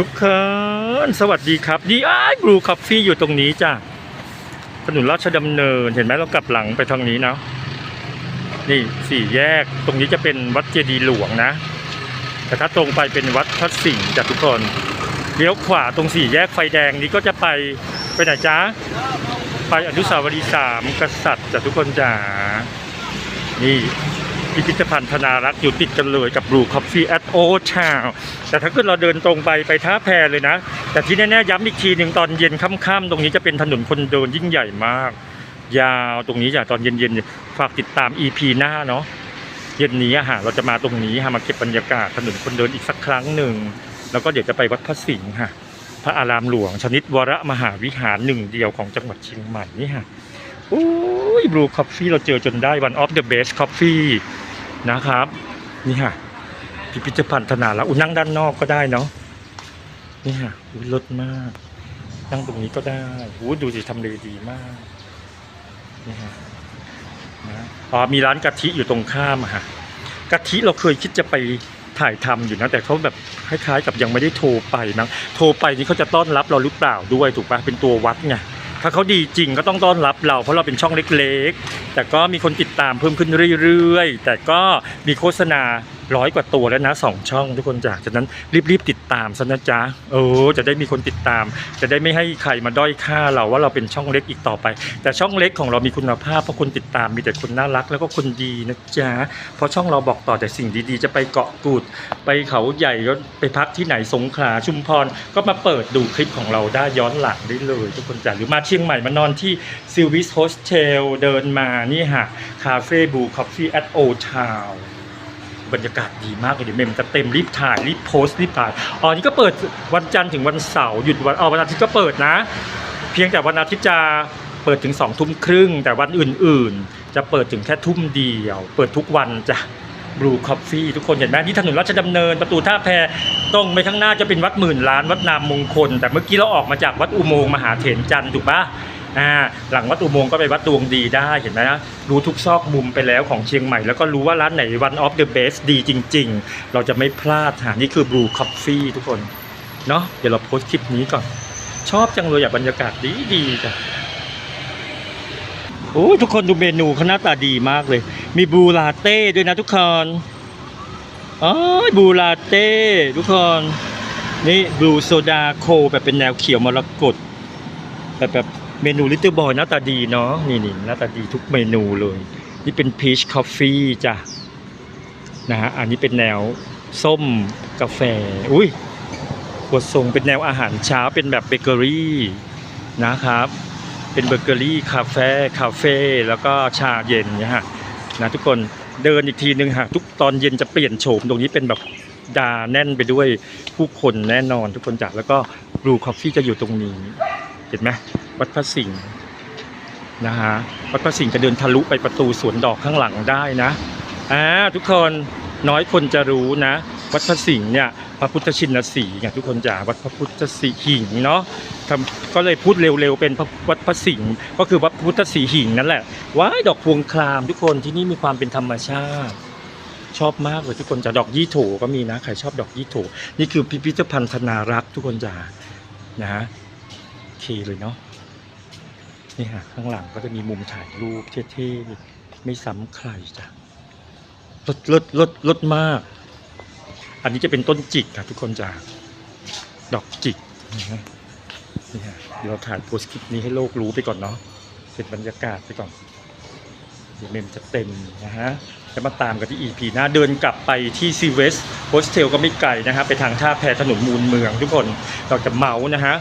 ทุกคนสวัสดีครับดีไอ้บลูคอฟฟี่อยู่ตรงนี้จ้ะถนนราชดำเนินเห็นไหมเรากลับหลังไปทางนี้เนาะนี่สี่แยกตรงนี้จะเป็นวัดเจดีย์หลวงนะ แต่ถ้าตรงไปเป็นวัดพระสิงห์จ้ะทุกคนเลี้ยวขวาตรงสี่แยกไฟแดงนี้ก็จะไปไปไหนจ๊ะไปอนุสาวรีย์สามกษัตริย์จ้ะทุกคนจ๋านี่ พิพิธภัณฑ์ธนารักษ์อยู่ติดกันเลยกับ Blue Coffee at Old Town แต่ถ้าเกิดเราเดินตรงไปไปท่าแพเลยนะ แต่ที่แน่ๆย้ำอีกทีหนึ่งตอนเย็นค่ำๆตรงนี้จะเป็นถนนคนเดินยิ่งใหญ่มาก ยาวตรงนี้จ้ะตอนเย็นๆฝากติดตาม EP หน้าเนาะเย็นนี้อะฮะเราจะมาตรงนี้ฮะมาเก็บบรรยากาศถนนคนเดินอีกสักครั้งหนึ่งแล้วก็เดี๋ยวจะไปวัดพระสิงห์ฮะพระอารามหลวง ชนิดวรมหาวิหารหนึ่งเดียวของจังหวัดเชียงใหม่นี่ฮะโอ้ย Blue Coffee เราเจอจนได้ one of the best coffee นะครับ นี่ฮะพิพิธภัณฑ์ธนาแล้วอุนั่งด้านนอกก็ได้เนาะนี่ฮะอุ้ยรถมาก นั่งตรงนี้ก็ได้อู้ดูสิทำเลดีมากนี่ฮะนะอ๋อมีร้านกะทิอยู่ตรงข้ามอะฮะกะทิเราเคยคิดจะไปถ่ายทำอยู่นะแต่เขาแบบคล้ายๆกับยังไม่ได้โทรไปมั้งโทรไปนี่เขาจะต้อนรับเราหรือเปล่าด้วยถูกปะเป็นตัววัดไงถ้าเขาดีจริงก็ต้องต้อนรับเราเพราะเราเป็นช่องเล็ก แต่ก็มีคนติดตามเพิ่มขึ้นเรื่อยๆ แต่ก็มีโฆษณา ร้อยกว่าตัวแล้วนะสองช่องทุกคนจากฉะนั้นรีบๆติดตามซะนะจ๊ะเออจะได้มีคนติดตาม จะได้ไม่ให้ใครมาด้อยค่าเราว่าเราเป็นช่องเล็กอีกต่อไป แต่ช่องเล็กของเรามีคุณภาพเพราะคนติดตามมีแต่คนน่ารักแล้วก็คนดีนะจ๊ะเพราะช่องเราบอกต่อแต่สิ่งดีๆ จะไปเกาะกูด ไปเขาใหญ่ก็ไปพักที่ไหนสงขลาชุมพรก็มาเปิดดูคลิปของเราได้ย้อนหลังได้เลย ทุกคนจ้ะหรือมาเชียงใหม่มานอนที่ซิลวิสโฮสเทลเดินมานี่ฮะคาเฟ่บูคอฟฟี่แอ t โอทาว บรรยากาศดีมากเลยเดี๋ยวเมมจะเต็มรีบถ่ายรีบโพสต์รีบถ่ายอ๋อนี่ก็เปิดวันจันทร์ถึงวันเสาร์หยุดวันอ๋อวันอาทิตย์ก็เปิดนะ เพียงแต่วันอาทิตย์จะเปิดถึงสองทุ่มครึ่ง แต่วันอื่นๆ จะเปิดถึงแค่ทุ่มเดียว เปิดทุกวันจ้ะ Blue Coffee ทุกคนเห็นไหมที่ถนนราชดำเนินประตูท่าแพตรงไปข้างหน้าจะเป็นวัดหมื่นล้านวัดนามมงคล แต่เมื่อกี้เราออกมาจากวัดอุโมงค์มหาเถรจันทร์ถูกปะ อ่าหลังวัดอุโมงค์ก็ไปวัดดวงดีได้เห็นไหมนะรู้ทุกซอกมุมไปแล้วของเชียงใหม่ แล้วก็รู้ว่าร้านไหน one of the best ดีจริง ๆ เราจะไม่พลาดหานี่คือ Blue Coffee ทุกคนเนาะเดี๋ยวเราโพสต์คลิปนี้ก่อน ชอบจังเลยอะบรรยากาศดีดีๆจ้ะโอ้ทุกคนดูเมนูเขาหน้าตาดีมากเลย มีบูลาเต้ด้วยนะทุกคนอ๋อบูลาเต้ทุกคนนี่บลูโซดาโคแบบเป็นแนวเขียวมรกตแบบแบบ เมนูลิตเติ้ลบอยหน้าตาดีเนาะนี่นี่หน้าตาดีทุกเมนูเลย นี่เป็นพีชคอฟฟี่จ้ะนะฮะอันนี้เป็นแนวส้มกาแฟ อุ้ยขวดทรงเป็นแนวอาหารเช้าเป็นแบบเบเกอรี่นะครับ เป็นเบเกอรี่คาเฟ่คาเฟ่แล้วก็ชาเย็นนี่ยฮะนะทุกคนเดินอีกทีนึงฮะทุกตอนเย็นจะเปลี่ยนโฉมตรงนี้เป็นแบบดาแน่นไปด้วยผู้คนแน่นอนทุกคนจากแล้วก็บลูคอฟฟี่จะอยู่ตรงนี้ เห็นไหม วัดพระสิงห์นะฮะวัดพระสิงห์จะเดินทะลุไปประตูสวนดอกข้างหลังได้นะอ่าทุกคนน้อยคนจะรู้นะ วัดพระสิงห์เนี่ยพระพุทธชินสีห์ไงทุกคนจ๋าวัดพระพุทธสีหิงเนาะทำก็เลยพูดเร็วๆเป็นวัดพระสิงห์ก็คือวัดพุทธสีหิงนั่นแหละว้ายดอกพวงคลามทุกคนที่นี่มีความเป็นธรรมชาติ ชอบมากเลยทุกคนจะดอกยี่โถก็มีนะใครชอบดอกยี่โถนี่คือพิพิธภัณฑ์ธนารักษ์ทุกคนจ๋านะฮะโอเคเลยเนาะ นี่ฮะข้างหลังก็จะมีมุมถ่ายรูปเท่ๆไม่ซ้ำใครจ้ะลดลดลดลดมาก อันนี้จะเป็นต้นจิกค่ะทุกคนจ้าดอกจิกนี่ฮะเดี๋ยวเราถ่ายโพสต์คลิปนี้ให้โลกรู้ไปก่อนเนาะเป็นบรรยากาศไปก่อนเดี๋ยวเมมจะเต็มนะฮะจะมาตามกันที่ EP หน้าเดินกลับไปที่ซีเวสโฮสเทลก็ไม่ไกลนะฮะไปทางท่าแพถนนมูลเมืองทุกคนเราจะเมาส์นะฮะ